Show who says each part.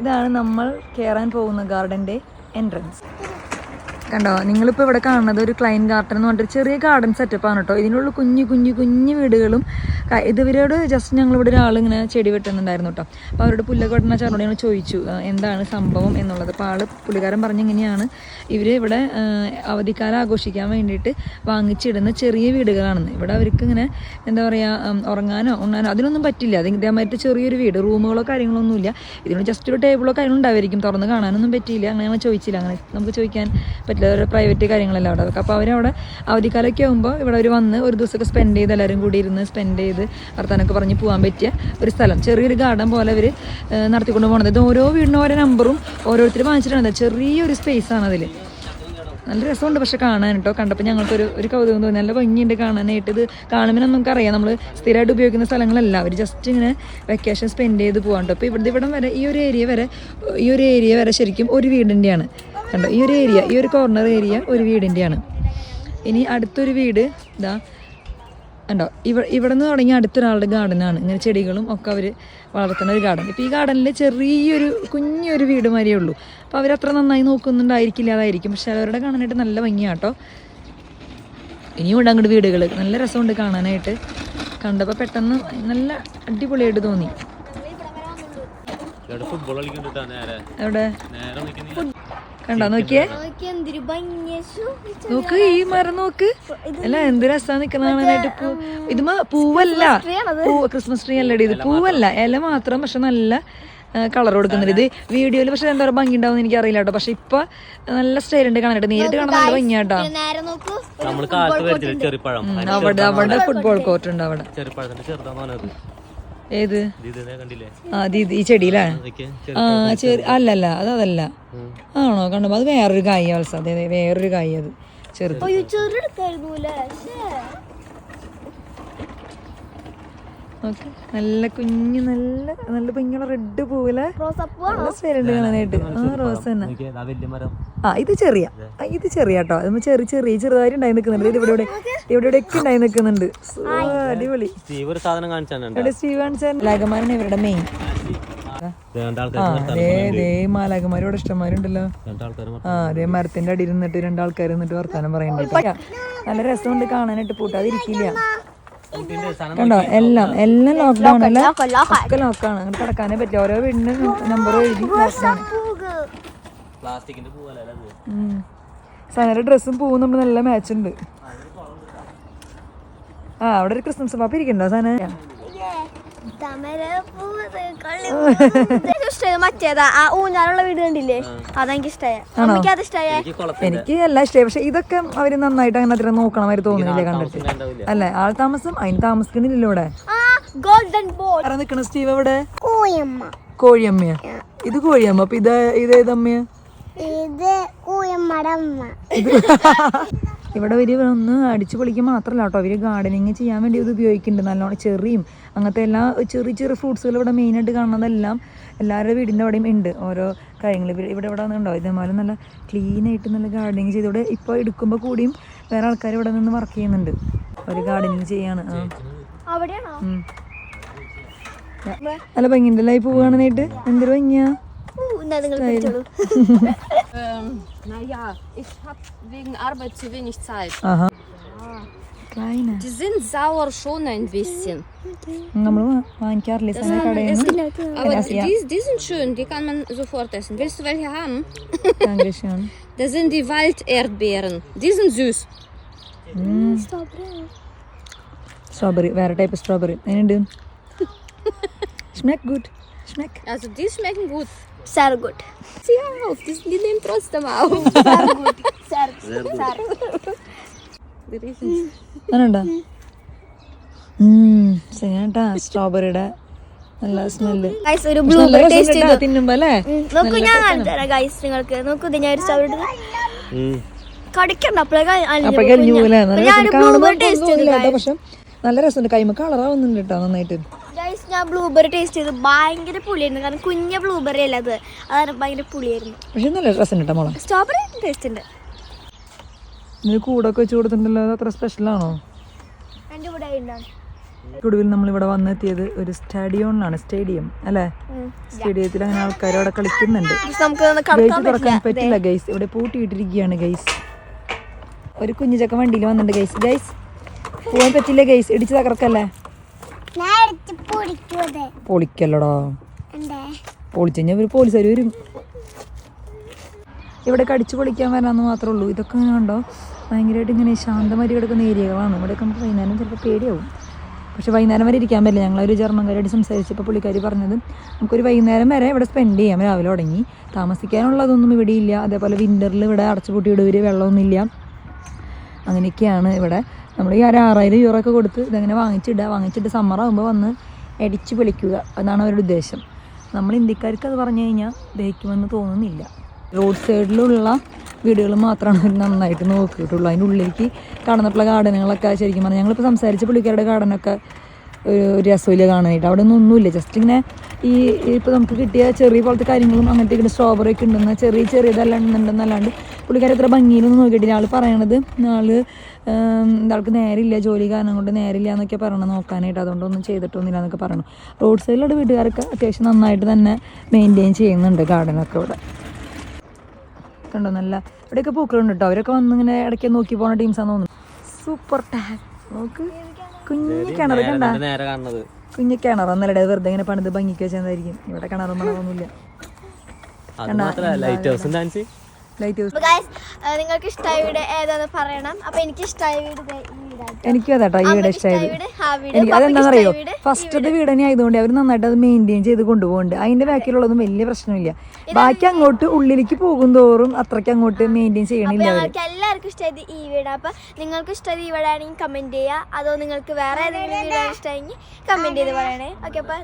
Speaker 1: ഇതാണ് നമ്മൾ കയറാൻ പോകുന്ന ഗാർഡന്റെ എൻട്രൻസ്. കണ്ടോ നിങ്ങളിപ്പോൾ ഇവിടെ കാണുന്നത് ഒരു ക്ലൈൻ ഗാർഡൻ എന്ന് പറഞ്ഞിട്ട് ചെറിയ ഗാർഡൻ സെറ്റപ്പാണ് കേട്ടോ ഇതിനുള്ള കുഞ്ഞു കുഞ്ഞു കുഞ്ഞു വീടുകളും ഇതുവരോട് ജസ്റ്റ് ഞങ്ങളിവിടെ ഒരാളിങ്ങനെ ചെടി വെട്ടുന്നുണ്ടായിരുന്നു കേട്ടോ അപ്പോൾ അവരോട് പുല്ലൊക്കെ വെട്ടുന്ന ചേട്ടനോട് ഞങ്ങൾ ചോദിച്ചു എന്താണ് സംഭവം എന്നുള്ളത്. അപ്പോൾ ആൾ പുള്ളിക്കാരൻ പറഞ്ഞിങ്ങനെയാണ് ഇവർ ഇവിടെ അവധിക്കാലം ആഘോഷിക്കാൻ വേണ്ടിയിട്ട് വാങ്ങിച്ചിടുന്ന ചെറിയ വീടുകളാണെന്ന് ഇവിടെ അവർക്ക് ഇങ്ങനെ എന്താ പറയുക ഉറങ്ങാനോ ഉണ്ണാനോ അതിനൊന്നും പറ്റില്ല. അത് ഇതേമാതിരി ചെറിയൊരു വീട് റൂമുകളോ കാര്യങ്ങളോ ഒന്നുമില്ല ഇതിനോട് ജസ്റ്റ് ഒരു ടേബിളോ കാര്യങ്ങളോ ഉണ്ടാവായിരിക്കും തുറന്ന് കാണാനൊന്നും പറ്റിയില്ല. അങ്ങനെ ഞങ്ങൾ ചോദിച്ചില്ല. അങ്ങനെ നമുക്ക് ചോദിക്കാൻ പറ്റില്ല. ഒരു പ്രൈവറ്റ് കാര്യങ്ങളെല്ലാം അവിടെ? അപ്പോൾ അവരവിടെ അവധിക്കാലമൊക്കെ ആകുമ്പോൾ ഇവിടെ അവർ വന്ന് ഒരു ദിവസമൊക്കെ സ്പെൻഡ് ചെയ്ത് എല്ലാവരും കൂടി ഇരുന്ന് സ്പെൻഡ് ചെയ്ത് വർത്താനൊക്കെ പറഞ്ഞ് പോകാൻ പറ്റിയ ഒരു സ്ഥലം. ചെറിയൊരു ഗാർഡൻ പോലെ അവർ നടത്തിക്കൊണ്ട് പോകുന്നത് ഇത് ഓരോ വീടിനും ഓരോ നമ്പറും ഓരോരുത്തർ വാങ്ങിച്ചിട്ടുണ്ട്. ചെറിയൊരു സ്പേസ് ആണ് അതിൽ നല്ല രസമുണ്ട് പക്ഷെ കാണാൻ കേട്ടോ കണ്ടപ്പോൾ ഞങ്ങൾക്കൊരു ഒരു കൗതുകം തോന്നി. നല്ല ഭംഗിയുണ്ട് കാണാനായിട്ട്. ഇത് കാണുമ്പോൾ നമുക്കറിയാം. നമ്മൾ സ്ഥിരമായിട്ട് ഉപയോഗിക്കുന്ന സ്ഥലങ്ങളല്ല. അവർ ജസ്റ്റ് ഇങ്ങനെ വെക്കേഷൻ സ്പെൻഡ് ചെയ്ത് പോകാൻ അപ്പോൾ ഇവിടെ ഇവിടം വരെ ഈ ഒരു ഏരിയ വരെ ഈ ഒരു ഏരിയ വരെ ശരിക്കും ഒരു വീടിന്റെയാണ് കണ്ടോ? ഈ ഒരു ഏരിയ ഈ ഒരു കോർണർ ഏരിയ ഒരു വീടിന്റെയാണ്. ഇനി അടുത്തൊരു വീട് ഇതാ ഉണ്ടോ ഇവ ഇവിടെ നിന്ന് തുടങ്ങി അടുത്തൊരാളുടെ ഗാർഡനാണ് ഇങ്ങനെ ചെടികളും ഒക്കെ അവർ വളർത്തുന്ന ഒരു ഗാർഡൻ ഇപ്പോൾ ഈ ഗാർഡനിൽ ചെറിയൊരു കുഞ്ഞൊരു വീട് മാതിരിയേ ഉള്ളൂ. അപ്പോൾ അവരത്ര നന്നായി നോക്കുന്നുണ്ടായിരിക്കില്ല അതായിരിക്കും. പക്ഷെ അവരുടെ കാണാനായിട്ട് നല്ല ഭംഗിയാട്ടോ ഇനിയും ഉണ്ട് അങ്ങോട്ട് വീടുകൾ നല്ല രസമുണ്ട് കാണാനായിട്ട്. കണ്ടപ്പോൾ പെട്ടെന്ന് നല്ല അടിപൊളിയായിട്ട് തോന്നി. എവിടെ? കണ്ടോ നോക്കിയേ? നോക്ക് ഈ മരം നോക്ക്. അല്ല എന്ത് രസാ നിക്കണായിട്ട് പൂ ഇത് പൂവല്ല. പൂ ക്രിസ്മസ് ട്രീ അല്ലടി ഇത് പൂവല്ല. ഇല മാത്രം പക്ഷെ നല്ല കളർ കൊടുക്കുന്നുണ്ട്. ഇത് വീഡിയോയിൽ പക്ഷെ എന്താ പറയുക ഭംഗി ഉണ്ടാവും എനിക്ക് അറിയില്ല കേട്ടോ. പക്ഷെ ഇപ്പൊ നല്ല സ്റ്റൈൽ ഉണ്ട് കാണാനായിട്ട്. നേരിട്ട് കാണാൻ നല്ല ഭംഗിയാട്ടോ. അവിടെ അവിടെ ഫുട്ബോൾ കോർട്ട് ഉണ്ട് അവിടെ. ഏത്? ആ ദീദി ഇത് ഈ
Speaker 2: ചെടിയിലാണ്
Speaker 1: ആ ചെറിയ അല്ലല്ല അത് അതല്ല ആണോ? കണ്ടോ? അത് വേറൊരു കായ മത്സം അതെ അതെ വേറൊരു കായ അത്. ചെറുത്. ഓക്കെ നല്ല കുഞ്ഞ് നല്ല നല്ല ഭംഗിയുള്ള റെഡ് പൂവിലെ
Speaker 3: റോസപ്പൂ
Speaker 1: നല്ല സ്മെല്ലുണ്ട് കാണാനായിട്ട്. ആ റോസ് തന്നെ.
Speaker 2: ആ
Speaker 1: ഇത് ചെറിയ. ആ, ഇത് ചെറിയ കേട്ടോ. നമ്മൾ ചെറിയ ചെറിയ ചെറുതായിട്ട് ഉണ്ടായി നിൽക്കുന്നുണ്ട്. ഇത് ഇവിടെ ഇവിടെ ഇവിടെ ഇവിടെ ഒക്കെ ഉണ്ടായി നിൽക്കുന്നുണ്ട് അടിപൊളി.
Speaker 2: സ്റ്റീവ് ഒരു സാധനം കാണിച്ചാണ്
Speaker 1: ഇവിടെ സ്റ്റീവ് കാണിച്ചാൽ ലാഗമാരൻ ഇവരുടെ മെയിൻ ഇഷ്ടംമാരുണ്ടല്ലോ.
Speaker 2: രണ്ടാൾക്കാർ
Speaker 1: ആ അതേ മരത്തിന്റെ അടിയിൽ നിന്നിട്ട് രണ്ടാൾക്കാർ നിന്നിട്ട് വർത്താനം പറയുന്നുണ്ട്. നല്ല രസമുണ്ട് കാണാനായിട്ട് പൂട്ടാതിരിക്കില്ല കണ്ടോ? എല്ലാം എല്ലാം ലോക്ക്ഡൌൺ അല്ല ഒക്കെ ലോക്കാണ് അങ്ങനെ കിടക്കാനേ പറ്റില്ല. ഓരോ വീടിന്റെ നമ്പർ എഴുതി ലോക്ക്ഡൌൺ
Speaker 2: പ്ലാസ്റ്റിക്കിന്റെ പൂവല്ലേ
Speaker 1: സനയുടെ ഡ്രസ്സും പൂവും നമ്മൾ നല്ല മാച്ച് ഉണ്ട്. ആ അവിടെ ഒരു ക്രിസ്മസ് പാപ്പ ഇരിക്കണ്ടോ സന
Speaker 3: മറ്റേതാ ആ ഊഞ്ഞാലുള്ള വീട് കണ്ടില്ലേ? അതെനിക്ക് ഇഷ്ടമായ അമ്മയ്ക്ക് അത് ഇഷ്ടമായ
Speaker 2: എനിക്ക്
Speaker 1: എല്ലാം ഇഷ്ടമായി പക്ഷെ ഇതൊക്കെ അവർ നന്നായിട്ട് അങ്ങനെ അത്ര നോക്കണമാര് തോന്നുന്നില്ലേ കണ്ടിട്ട്. അല്ലെ? ആൾ താമസം അതിന് താമസിക്കുന്നില്ലല്ലോ ഇവിടെ.
Speaker 3: ആ ഗോൾഡൻ ബോൾ
Speaker 1: ആരാ നിക്കണ? സ്റ്റീവ് അവിടെ
Speaker 3: കോഴിയമ്മ.
Speaker 1: കോഴിയമ്മയാ. ഇത് കോഴിയമ്മ. അപ്പൊ ഇത് ഇതേതമ്മയാ
Speaker 3: ഇത്
Speaker 1: ഇവിടെ ഒരു ഒന്ന് അടിച്ചു പൊളിക്കാൻ മാത്രമല്ല കേട്ടോ. അവർ ഗാർഡനിങ് ചെയ്യാൻ വേണ്ടി ഇത് ഉപയോഗിക്കുന്നുണ്ട്. നല്ലോണം ചെറിയും അങ്ങനത്തെ എല്ലാ ചെറിയ ചെറിയ ഫ്രൂട്ട്സുകൾ ഇവിടെ മെയിനായിട്ട് കാണുന്നതെല്ലാം എല്ലാവരുടെ വീടിന്റെ അവിടെയും ഉണ്ട്. ഓരോ കാര്യങ്ങൾ ഇവിടെ ഇവിടെ ഇവിടെ വന്നുണ്ടോ ഇതേപോലെ നല്ല ക്ലീൻ ആയിട്ട് നല്ല ഗാർഡനിങ് ചെയ്ത് ഇവിടെ ഇപ്പോൾ എടുക്കുമ്പോൾ കൂടിയും വേറെ ആൾക്കാർ ഇവിടെ നിന്ന് വർക്ക് ചെയ്യുന്നുണ്ട്. ഒരു ഗാർഡനിങ് ചെയ്യാണ്.
Speaker 3: അവിടെയാണോ?
Speaker 1: നല്ല ഭംഗിയുണ്ടല്ലേ? ഈ പൂവ് കാണാനായിട്ട്? എന്തൊരു ഭംഗിയാ.
Speaker 3: ഊ, എന്നാ നിങ്ങൾ പിടിച്ചോളൂ
Speaker 4: Ähm, naja, ich habe wegen Arbeit zu wenig Zeit.
Speaker 1: ആഹാ kleine.
Speaker 4: Die sind sauer schon ein bisschen.
Speaker 1: നമ്മൾ വാങ്ങിക്കാറില്ലേ സാധനം കടയിൽ നിന്ന്
Speaker 4: Aber
Speaker 1: Ja, ja.
Speaker 4: die, die sind schön, die kann man sofort essen. Willst du welche haben?
Speaker 1: Dankeschön.
Speaker 4: Das sind die Walderdbeeren. Die sind süß.
Speaker 1: Strawberry വേറെ type strawberry എങ്ങനെയുണ്ട് സ്മെക്ക് good സ്മെക്ക്
Speaker 4: Also die schmecken gut.
Speaker 3: Sehr gut.
Speaker 4: Sieh auf, die, die nehmen trotzdem auf. Die riechen
Speaker 1: അങ്ങനെയുണ്ടോ ശരിയാട്ടാ സ്ട്രോബെറിയുടെ നല്ല smell
Speaker 3: ഒരു blueberry taste ചെയ്തു
Speaker 1: തിന്നുമ്പോ അല്ലേ?
Speaker 3: നോക്കൂ ഞാൻ കാണിച്ചു തരാം ഗൈസ് നിങ്ങൾക്ക്. നോക്കൂ ഇത് ഞാൻ ഒരു സ്ട്രോബെറി കടിക്കണ്ട
Speaker 1: അപ്പൊ കഴിഞ്ഞു പോലെ നല്ല
Speaker 3: ഞാൻ
Speaker 1: രസം.
Speaker 3: ബ്ലൂബെറി
Speaker 1: കാണുമ്പോൾ
Speaker 3: ടേസ്റ്റ്
Speaker 1: പക്ഷെ നല്ല രസമുണ്ട്. കൈമ കളറാവുന്നുണ്ട് കേട്ടോ നന്നായിട്ട്.
Speaker 3: ഞാൻ ബ്ലൂബെറി ടേസ്റ്റ് ചെയ്ത് ഭയങ്കര പുളിയായിരുന്നു. കാരണം കുഞ്ഞ ബ്ലൂബെറി അല്ല അത്? അതാണ് ഭയങ്കര പുളിയായിരുന്നു.
Speaker 1: പക്ഷെ നല്ല രസം കേട്ടോ മോളെ.
Speaker 3: സ്ട്രോബെറി ടേസ്റ്റ് ഉണ്ട്.
Speaker 1: കൂടൊക്കെ വെച്ച് കൊടുത്തിട്ടുണ്ടല്ലോ അത് അത്ര സ്പെഷ്യലാണോ
Speaker 3: എന്റെ ഉണ്ടാവും
Speaker 1: ഒടുവിൽ ഇവിടെ വന്നെത്തിയത് ഒരു സ്റ്റേഡിയോണിലാണ് സ്റ്റേഡിയം അല്ലേ? സ്റ്റേഡിയത്തിൽ അങ്ങനെ ആൾക്കാർ അവിടെ കളിക്കുന്നുണ്ട്. ഗേറ്റ് തുറക്കാൻ പറ്റില്ല. ഗൈസ് ഇവിടെ പൂട്ടിയിട്ടിരിക്കുകയാണ് ഗൈസ് ഒരു കുഞ്ഞു ചക്ക വണ്ടിയിൽ വന്നിട്ടുണ്ട് ഗൈസ് ഗൈസ് പോകാൻ പറ്റില്ല ഗൈസ് ഇടിച്ച് തകർക്കല്ലേ? പൊളിക്കല്ലടാ. പൊളിച്ചു ഒരു പോലീസുകാർ വരും. ഇവിടെ കടിച്ചു പൊളിക്കാൻ വരാമെന്ന് മാത്രമേ ഉള്ളൂ. ഇതൊക്കെ ഇങ്ങനെ കണ്ടോ? ഭയങ്കരമായിട്ട് ഇങ്ങനെ ശാന്തമായിട്ട് കിടക്കുന്ന ഏരിയകളാണ്. ഇവിടെയൊക്കെ നമുക്ക് വൈകുന്നേരം ചിലപ്പോൾ പേടിയാവും. പക്ഷെ വൈകുന്നേരം വരെ ഇരിക്കാൻ പറ്റില്ല. ഞങ്ങളൊരു ജർമ്മൻകാരായിട്ട് സംസാരിച്ചപ്പോൾ പുള്ളിക്കാരി പറഞ്ഞത് നമുക്കൊരു വൈകുന്നേരം വരെ ഇവിടെ സ്പെൻഡ് ചെയ്യാം. രാവിലെ തുടങ്ങി. താമസിക്കാനുള്ളതൊന്നും ഇവിടെ ഇല്ല. അതേപോലെ വിന്ററിൽ ഇവിടെ അടച്ചുപൂട്ടി ഇടവർ വെള്ളമൊന്നുമില്ല. അങ്ങനെയൊക്കെയാണ് ഇവിടെ നമ്മൾ ഈ ഒരു ആറായിരം യൂറോ ഒക്കെ കൊടുത്ത് ഇതങ്ങനെ വാങ്ങിച്ചിടുക വാങ്ങിച്ചിട്ട് സമ്മറാകുമ്പോൾ വന്ന് അടിച്ച് പൊളിക്കുക അതാണ് അവരുടെ ഉദ്ദേശം. നമ്മൾ ഇന്ത്യക്കാർക്ക് അത് പറഞ്ഞു കഴിഞ്ഞാൽ ദഹിക്കുമെന്ന് തോന്നുന്നില്ല. റോഡ് സൈഡിലുള്ള വീടുകൾ മാത്രമാണ് അവർ നന്നായിട്ട് നോക്കിയിട്ടുള്ളൂ. അതിന്റെ ഉള്ളിലേക്ക് കാണുന്നിട്ടുള്ള ഗാർഡനുകളൊക്കെ ശരിക്കും പറഞ്ഞാൽ ഞങ്ങളിപ്പോൾ സംസാരിച്ച പുള്ളിക്കാരുടെ ഗാർഡനൊക്കെ ഒരു രസമില്ല കാണാനായിട്ട്. അവിടെ ഒന്നും ഒന്നുമില്ല. ജസ്റ്റ് ഇങ്ങനെ ഈ ഇപ്പോൾ നമുക്ക് കിട്ടിയ ചെറിയ പോലത്തെ കാര്യങ്ങളും അങ്ങനത്തെ ഇങ്ങനെ സ്ട്രോബെറി ഒക്കെ ഉണ്ടെന്ന് ചെറിയ ചെറിയതെല്ലാം ഉണ്ടെന്നല്ലാണ്ട് പുള്ളിക്കാരി അത്ര ഭംഗിയിലൊന്നും നോക്കിയിട്ടില്ല. ആൾ പറയണത് ആൾ ആൾക്ക് നേരില്ല ജോലി കാരണം കൊണ്ട് നേരില്ല എന്നൊക്കെ പറയണം നോക്കാനായിട്ട്. അതുകൊണ്ടൊന്നും ചെയ്തിട്ടൊന്നുമില്ല എന്നൊക്കെ പറയണം. റോഡ് സൈഡിലുള്ള വീട്ടുകാരൊക്കെ അത്യാവശ്യം നന്നായിട്ട് തന്നെ മെയിന്റെയിൻ ചെയ്യുന്നുണ്ട് ഗാർഡനൊക്കെ ഇവിടെ. കണ്ടോ? നല്ല ഇവിടെയൊക്കെ പൂക്കളുണ്ട് കേട്ടോ അവരൊക്കെ വന്നിങ്ങനെ ഇടയ്ക്ക് നോക്കി പോകുന്ന ടീംസാന്ന് തോന്നുന്നു. സൂപ്പർ ടാഗ് നോക്ക്. കുഞ്ഞു കിണർ കണ്ട?
Speaker 2: നേരെ- നേരെ കാണുന്നത്.
Speaker 1: കുഞ്ഞു കിണർ ഒന്നല്ലേ? വെറുതെ ഇങ്ങനെ പണിത് ഭംഗിക്ക് വെച്ചതായിരിക്കും ഇവിടെ കിണറും മണമൊന്നുമില്ല
Speaker 2: ലൈറ്റ് ഹൗസും
Speaker 3: നിങ്ങൾക്ക് ഇഷ്ടമായ വീട് ഏതാന്ന് പറയണം അപ്പൊ എനിക്ക് ഇഷ്ടമായ വീട്
Speaker 1: എനിക്കും അതാട്ടോ ഈ വീട് ഇഷ്ടമായത് എനിക്ക് അതെന്താണെന്നറിയോ ഫസ്റ്റത്തെ വീട്? തന്നെ ആയതുകൊണ്ട് അവർ നന്നായിട്ട് അത് മെയിന്റെയിൻ ചെയ്ത് കൊണ്ടുപോകുന്നുണ്ട്. അതിന്റെ ബാക്കിലുള്ളതും വലിയ പ്രശ്നമില്ല. ബാക്കി അങ്ങോട്ട് ഉള്ളിലേക്ക് പോകും തോറും അത്രയ്ക്ക് അങ്ങോട്ട് മെയിന്റെയിൻ ചെയ്യണില്ല
Speaker 3: എല്ലാവർക്കും ഇഷ്ടമായത് ഈ വീട് അപ്പൊ നിങ്ങൾക്ക് ഇഷ്ടമായത് ഈ വീടാണെങ്കിൽ കമന്റ് ചെയ്യുക അതോ നിങ്ങൾക്ക് വേറെ ഏതെങ്കിലും വീടാണ് ഇഷ്ടമെങ്കിൽ കമന്റ് ചെയ്ത് പറയണേ. ഓക്കെ അപ്പൊ